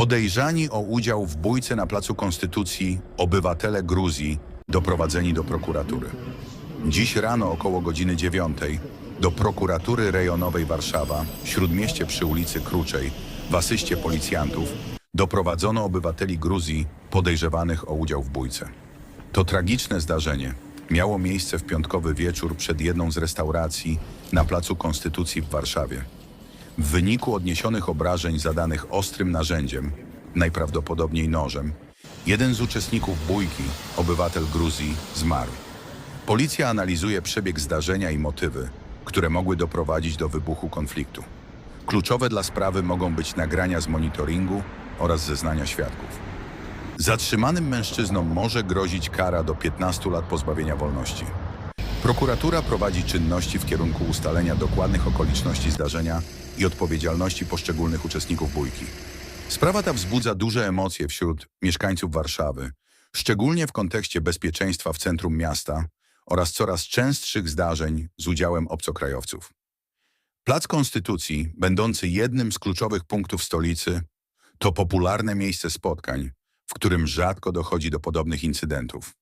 Podejrzani o udział w bójce na Placu Konstytucji obywatele Gruzji doprowadzeni do prokuratury. Dziś rano około godziny 9 do prokuratury rejonowej Warszawa, w śródmieście przy ulicy Kruczej, w asyście policjantów, doprowadzono obywateli Gruzji podejrzewanych o udział w bójce. To tragiczne zdarzenie miało miejsce w piątkowy wieczór przed jedną z restauracji na Placu Konstytucji w Warszawie. W wyniku odniesionych obrażeń zadanych ostrym narzędziem, najprawdopodobniej nożem, jeden z uczestników bójki, obywatel Gruzji, zmarł. Policja analizuje przebieg zdarzenia i motywy, które mogły doprowadzić do wybuchu konfliktu. Kluczowe dla sprawy mogą być nagrania z monitoringu oraz zeznania świadków. Zatrzymanym mężczyznom może grozić kara do 15 lat pozbawienia wolności. Prokuratura prowadzi czynności w kierunku ustalenia dokładnych okoliczności zdarzenia i odpowiedzialności poszczególnych uczestników bójki. Sprawa ta wzbudza duże emocje wśród mieszkańców Warszawy, szczególnie w kontekście bezpieczeństwa w centrum miasta oraz coraz częstszych zdarzeń z udziałem obcokrajowców. Plac Konstytucji, będący jednym z kluczowych punktów stolicy, to popularne miejsce spotkań, w którym rzadko dochodzi do podobnych incydentów.